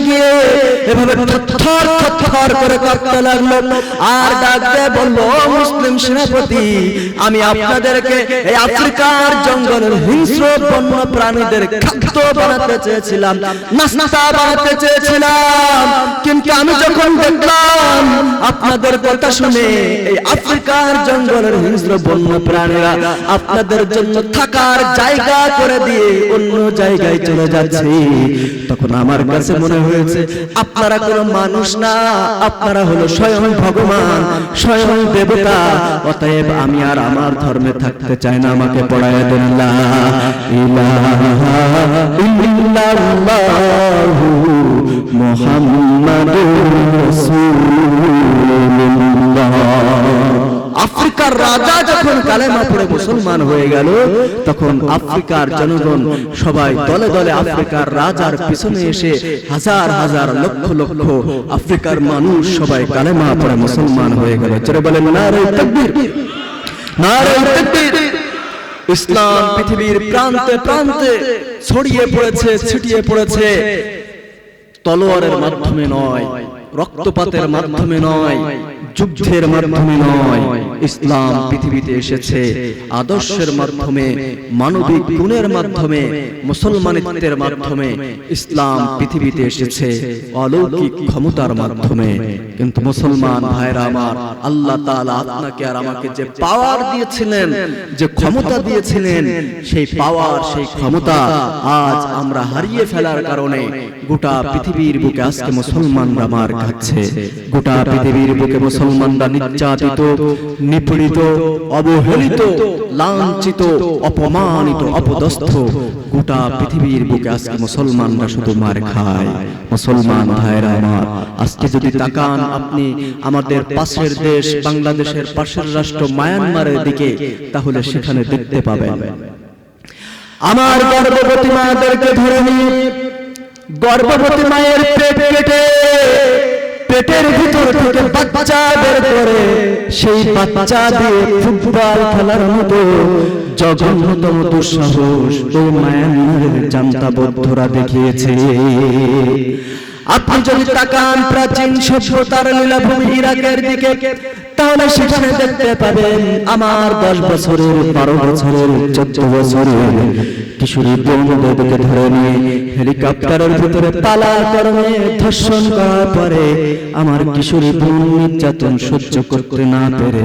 গিয়ে এভাবে থর থর করে কাঁপতে লাগল। আর ডাক দিয়ে বলল, "ও মুসলিম সেনাপতি, আমি আপনাদেরকে এই আফ্রিকার জঙ্গলের হিংস্র বন্য প্রাণীদের খাদ্য বানাতে চেয়েছিলাম, নাস্তা বানাতে চেয়েছিলাম। কিন্তু আমি যখন দেখলাম, আপনাদের কথা শুনে এই আফ্রিকার জঙ্গলের হিংস্র বন্য প্রাণীরা আপনাদের জন্য থাকার জায়গা করে দিয়ে অন্য জায়গায় চলে যাচ্ছে। তখন আমার কাছে মনে হয়েছে, আপনারা কোনো মানুষ না, আপনারা হলো স্বয়ং ভগবান, স্বয়ং দেবতা। অতএব আমি আর আমার ধর্মে থাকতে চাই না, আমাকে পড়ায় দেন মোহাম্মদ ইলাহা রাসূলুল্লাহ। আফ্রিকার রাজা যখন কালেমা পড়ে মুসলমান হয়ে গেল, তখন আফ্রিকার জনগণ সবাই দলে দলে আফ্রিকার রাজার পিছনে এসে হাজার হাজার লক্ষ লক্ষ আফ্রিকার মানুষ সবাই কালেমা পড়ে মুসলমান হয়ে গেল। চলে বলেন নারে তাকবীর নারে তাকবীর। ইসলাম পৃথিবীর প্রান্তে প্রান্তে ছড়িয়ে পড়েছে, ছিটিয়ে পড়েছে, তলোয়ারের মাধ্যমে নয়। রক্তপাতের মাধ্যমে নয়, যুদ্ধের মাধ্যমে নয়, ইসলাম পৃথিবীতে এসেছে। আদর্শের মাধ্যমে, মানবিক গুণের মাধ্যমে, মুসলমানিত্বের মাধ্যমে ইসলাম পৃথিবীতে এসেছে, অলৌকিক ক্ষমতার মাধ্যমে। কিন্তু মুসলমান ভাইরা আমার, আল্লাহ তাআলা আপনাকে আর আমাকে যে পাওয়ার দিয়েছিলেন, যে ক্ষমতা দিয়েছিলেন, সেই পাওয়ার সেই ক্ষমতা আজ আমরা হারিয়ে ফেলার কারণে গোটা পৃথিবীর বুকে আজকে মুসলমানরা মার খাচ্ছে। গোটা পৃথিবীর বুকে মুসলমানরা নির্যাতিত, নিপীড়িত, অবহেলিত, লাঞ্ছিত, অপমানিত, অপদস্থ। গোটা পৃথিবীর বুকে আজকে মুসলমানরা শুধু মার খায়। মুসলমান ভাইরা আমার, আজকে যদি তাকান আপনি আমাদের পাশের দেশ, বাংলাদেশের পাশের রাষ্ট্র মায়ানমারের দিকে, তাহলে সেখানে দেখতে পাবেন। আমার গর্ভবতী মাদেরকে ধরে নিয়ে গর্ভবতী মায়ের পেট কেটে, পেটের ভিতর থেকে বাচ্চা বের করে সেই বাচ্চা দিয়ে ফুটবল খেলার মতো জঘন্যতম দুঃসাহস ওই মায়ানমারের জান্তা বৌদ্ধরা দেখিয়েছে। আপনি যদি তাকান প্রাচীন সভ্যতার লীলাভূমি ইরাকের দিকে তাহলে সেখানে দেখতে পাবেন আমার দশ বছরের, বারো বছরের, চোদ্দ বছরের কিশোরী ধরে নিয়ে হেলিকপ্টারের ভিতরে ধর্ষণ করার পরে আমার কিশোরী নির্যাতন সহ্য করতে না পেরে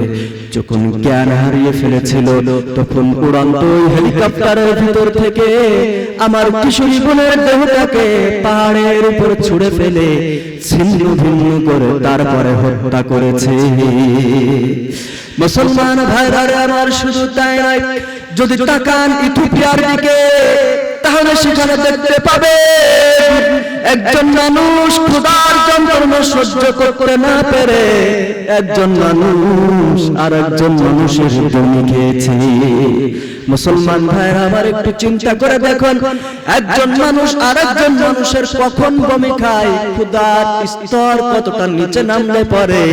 যখন জ্ঞান হারিয়ে ফেলেছিল, তখন উড়ন্ত হেলিকপ্টারের ভিতর থেকে আমার কিশোরী বোনের দেহটাকে পাহাড়ের উপর ছুড়ে ফেলে ছিন্ন ভিন্ন করে তারপরে হত্যা করেছে। মুসলমান ভাইরা, আমার শুধু তাই নয়, যদি তাকান ইথিওপিয়ার দিকে তাহলে সেখানে দেখতে পাবে একজন মানুষ খোদার যন্ত্রণা সহ্য করতে না পেরে একজন মানুষ আর একজন মানুষের জমি খেয়েছে। মুসলমান ভাইরা আমার একটু চিন্তা করে দেখুন, একজন মানুষ আর একজন মানুষের কখন বমি খায় ক্ষুদার স্তর কতটা নিচে নামলে পরে?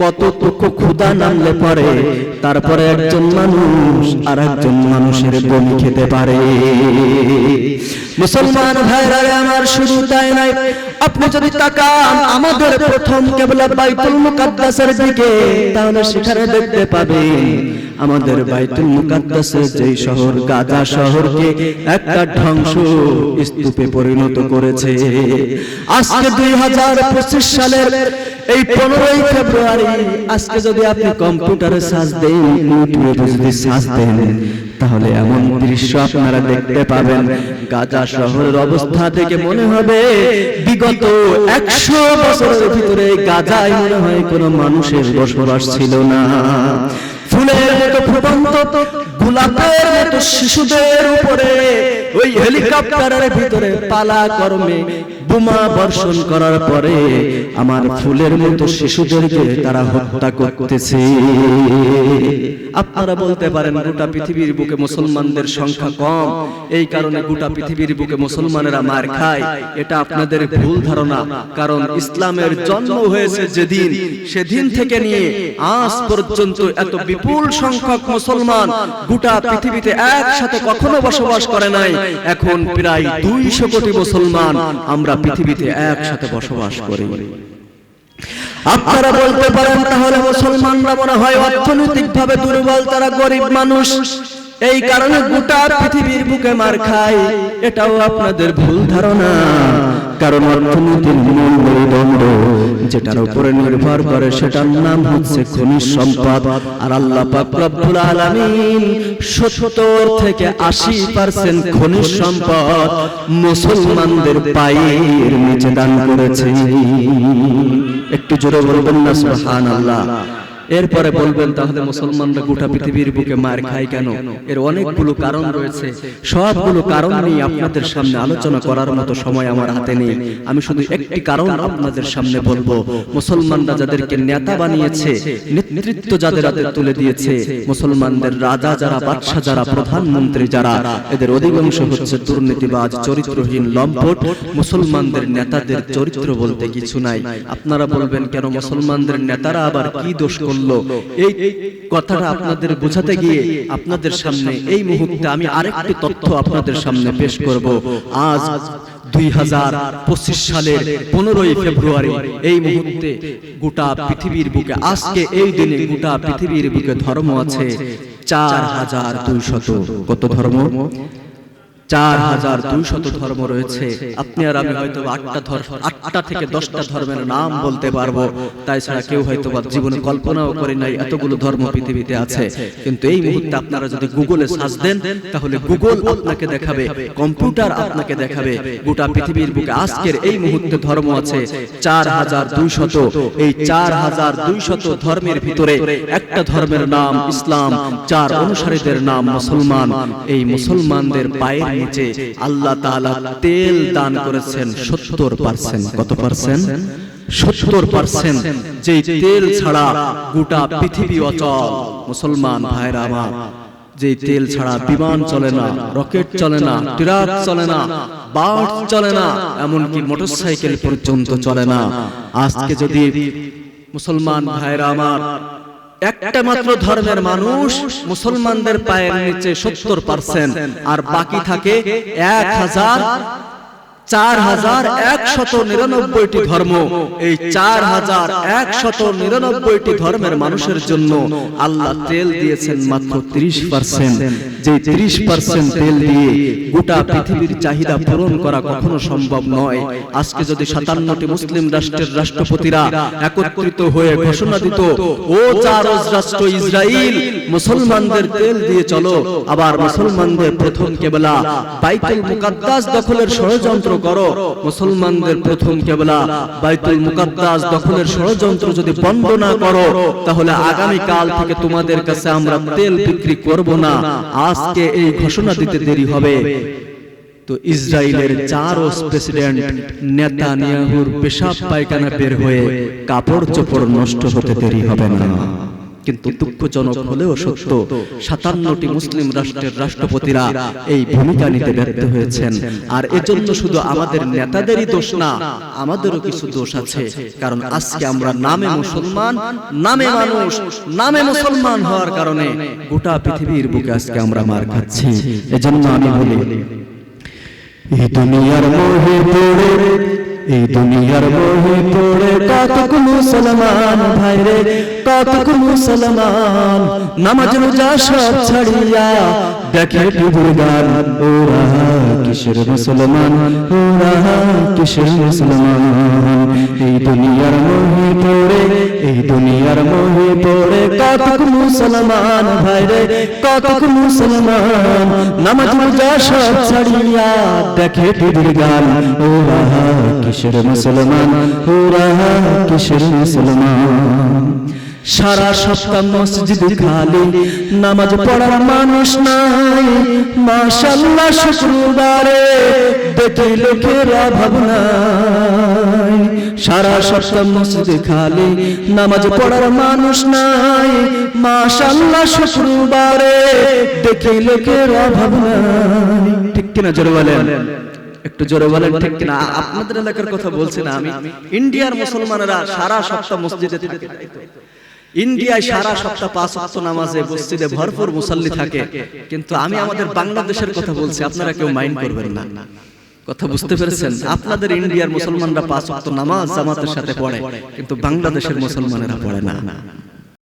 কতটুকু ক্ষুদা নামলে পরে, তারপরে একজন মানুষ আর একজন মানুষের বমি খেতে পারে। মুসলমান ভাইরা, আমার শুধু তাই নাই আপনি যদি তাকান আমাদের প্রথম কেবলা বাইতুল মুকাদ্দাসের দিকে, তাহলে সেখানে দেখতে পাবেন আমাদের বাইতুল মুকাদ্দাসের যেই শহর, গাজা শহরকে একটা ধ্বংস স্তূপে পরিণত করেছে। আজকে দুই হাজার পঁচিশ সালের এই পনেরোই ফেব্রুয়ারি, আজকে যদি আপনি কম্পিউটারে সার্চ দেন, ইউটিউবে যদি সার্চ দেন, তাহলে এমন দৃশ্য আপনারা দেখতে পাবেন। গাজা শহরের অবস্থা থেকে মনে হবে বিগত একশো বছরের ভিতরে গাজায় মনে হয় কোনো মানুষের বসবাস ছিল না। ফুলের মতো ফুটন্ত গোলাপের মতো শিশুদের উপরে ওই হেলিকপ্টারের ভিতরে পালা কর্মে বোমা বর্ষণ করার পরে আমার ফুলের মতো শিশুদেরকে তারা হত্যা করতেছে। আপনারা বলতে পারেন গোটা পৃথিবীর বুকে মুসলমানদের সংখ্যা কম। এই কারণে গোটা পৃথিবীর বুকে মুসলমানেরা মার খায়। এটা আপনাদের ভুল ধারণা। কারণ ইসলামের জন্ম হয়েছে যেদিন। সেদিন থেকে নিয়ে আজ পর্যন্ত এত বিপুল সংখ্যক মুসলমান গোটা পৃথিবীতে একসাথে কখনো বসবাস করে নাই। এখন প্রায় দুইশো কোটি মুসলমান আমরা পৃথিবীতে একসাথে বসবাস করি। আপনারা বলতে পারেন তাহলে মুসলমানরা মনে হয় অর্থনৈতিক ভাবে দুর্বল, তারা গরিব মানুষ। এই কারণে গোটা পৃথিবীর বুকে মার খায়। এটাও আপনাদের ভুল ধারণা। কারণ অর্থনীতির মূল মেরুদণ্ড, যেটার উপরে নির্ভর করে সেটার নাম হচ্ছে খনিজ সম্পদ। আর আল্লাহ পাক রব্বুল আলামিন 70 থেকে 80% খনিজ সম্পদ মুসলমানদের পায়ের নিচে দান করেছে একটু জোরে বলবেন না, সুবহানাল্লাহ। এরপরে বলবেন, তাহলে মুসলমানরা গোটা পৃথিবীর বুকে মার খায় কেন? এর অনেকগুলো কারণ রয়েছে। সবগুলো কারণ নিয়ে আপনাদের সামনে আলোচনা করার মতো সময় আমার হাতে নেই। আমি শুধু একটি কারণ আপনাদের সামনে বলব। মুসলমানরা যাদেরকে নেতা বানিয়েছে, নেতৃত্ব যাদের হাতে তুলে দিয়েছে, মুসলমানদের রাজা যারা, বাদশাহ যারা, প্রধানমন্ত্রী যারা, এদের অধিকাংশ হচ্ছে দুর্নীতিবাজ, চরিত্রহীন, লম্পট। মুসলমানদের নেতাদের চরিত্র বলতে কিছু নাই। আপনারা বলবেন, কেন মুসলমানদের নেতারা আবার কি দোষ করল? এই কথাটা আপনাদের বোঝাতে গিয়ে আপনাদের সামনে এই মুহূর্তে আমি আরেকটি তথ্য আপনাদের সামনে পেশ করব। আজ দুই হাজার পঁচিশ সালের পনেরোই ফেব্রুয়ারি এই মুহূর্তে গোটা পৃথিবীর বুকে, আজকে এই দিনে গোটা পৃথিবীর বুকে ধর্ম আছে চার হাজার দুইশত। কত ধর্ম? চার হাজার দুইশত ধর্ম রয়েছে। আপনি আর আমি হয়তো আটটা ধর্ম আটটা থেকে দশটা ধর্মের নাম বলতে পারব। তাই ছাড়া কেউ হয়তো জীবনে কল্পনাও করে নাই এতগুলো ধর্ম পৃথিবীতে আছে। কিন্তু এই মুহূর্তে আপনারা যদি গুগলে সার্চ দেন, তাহলে গুগল আপনাকে দেখাবে, কম্পিউটার আপনাকে দেখাবে। গোটা পৃথিবীর বুকে আজকের এই মুহূর্তে ধর্ম আছে। চার হাজার দুইশত, এই চার হাজার দুইশত ধর্মের ভিতরে একটা ধর্মের নাম ইসলাম, চার অনুসারীদের নাম মুসলমান। এই মুসলমানদের পায়ের নিচে আল্লাহ তাআলা তেল দান করেছেন সত্তর পার্সেন্ট। কত পার্সেন্ট? সত্তর পার্সেন্ট। যে তেল ছাড়া গোটা পৃথিবী অচল। মুসলমান ভাইরা আমার, যে তেল ছাড়া বিমান চলে না, রকেট চলে না, ট্রাক চলে না, বাস চলে না, এমনকি মোটরসাইকেল পর্যন্ত চলে না। আজকে যদি মুসলমান ভাইরা আমার একটা মাত্র ধর্মের মানুষ মুসলমানদের পায়ের নিচে সত্তর পার্সেন্ট আর বাকি থাকে এক হাজার চার হাজার একশত নিরানব্বইটি ধর্ম। এই চার হাজার একশত নিরানব্বইটি ধর্মের মানুষের জন্য আল্লাহ তেল দিয়েছেন মাত্র ত্রিশ পার্সেন্ট যে ত্রিশ পার্সেন্ট তেল দিয়ে গোটা পৃথিবীর চাহিদা পূরণ করা কখনো সম্ভব নয়। আজকে যদি সাতান্নটি মুসলিম রাষ্ট্রের রাষ্ট্রপতিরা একত্রিত হয়ে ঘোষণা দিত ও চার রাষ্ট্র ইসরায়েল মুসলমানদের তেল দিয়ে চলো। আবার মুসলমানদের প্রথম কেবলা বাইতুল মুকাদ্দাস দখলের ষড়যন্ত্র করো, মুসলমানদের প্রথম কেবলা। বাইতুল মুকাদ্দাস দখলের ষড়যন্ত্র যদি বন্ধ না করো, তাহলে আগামী কাল থেকে তোমাদের কাছে আমরা তেল বিক্রি করব না। আজকে এই ঘোষণা দিতে দেরি হবে। তো ইসরায়েলের চার প্রেসিডেন্ট নেতানিয়াহুর পেশাব পায়খানা বের হয়ে কাপড় চোপড় নষ্ট হতে দেরি হবে না। কিন্তু দুঃখজনক হলেও সত্য, সাতান্নটি মুসলিম রাষ্ট্রের রাষ্ট্রপতিরা এই ভূমিকা নিতে ব্যর্থ হয়েছেন। আর এজন্য শুধু আমাদের নেতাদেরই দোষ না, আমাদেরও কিছু দোষ আছে। কারণ আজকে আমরা নামে মুসলমান, নামে মানুষ, নামে মুসলমান হওয়ার কারণে গোটা পৃথিবীর বুকে আজকে আমরা মার খাচ্ছি। এজন্য আমি বলি, এই দুনিয়ার মোহে পড়ে এই দুনিয়ার বহি পড়ে কতক মুসলমান ভাইরে কতক মুসলমান নামাজ রোজা সব ছাড়িয়া দেখে টিভির গান ওরা কিসের মুসলমান? ওরা কিসের মুসলমান? এই দুনিয়ার মোহে পড়ে, এই দুনিয়ার মোহে পড়ে। কতক মুসলমান ভাইরে কতক মুসলমান? নামাজ রোজা সব ছাড়িয়া দেখে টিভির গান ওরা কিসের মুসলমান? ওরা কিসের মুসলমান? সারা সপ্তাহ মসজিদ খালি নামাজ পড়ার মানুষ নাই। মাশাল্লাহ শুক্রবারে দেখে লোকেরা ভাবনাই সারা সপ্তাহ মসজিদে খালি নামাজ পড়ার মানুষ নাই। মাশাআল্লাহ শুক্রবারে দেখি লোকের অভাব নাই ঠিক কিনা জোরে বলেন? একটু জোরে বলেন ঠিক কিনা? আপনাদের এলাকার কথা বলছি না আমি। ইন্ডিয়ার মুসলমানেরা সারা সপ্তাহ মসজিদে থাকে ইন্ডিয়ায় সারা সপ্তাহ পাঁচ অক্ত নামাজে মসজিদে ভরপুর মুসল্লি থাকে। কিন্তু আমি আমাদের বাংলাদেশের কথা বলছি আপনারা কেউ মাইন্ড করবেন না। কথা বুঝতে পেরেছেন? আপনাদের ইন্ডিয়ার মুসলমানরা পাঁচ অক্ত নামাজ জামাতের সাথে পড়ে কিন্তু বাংলাদেশের মুসলমানেরা পড়ে না।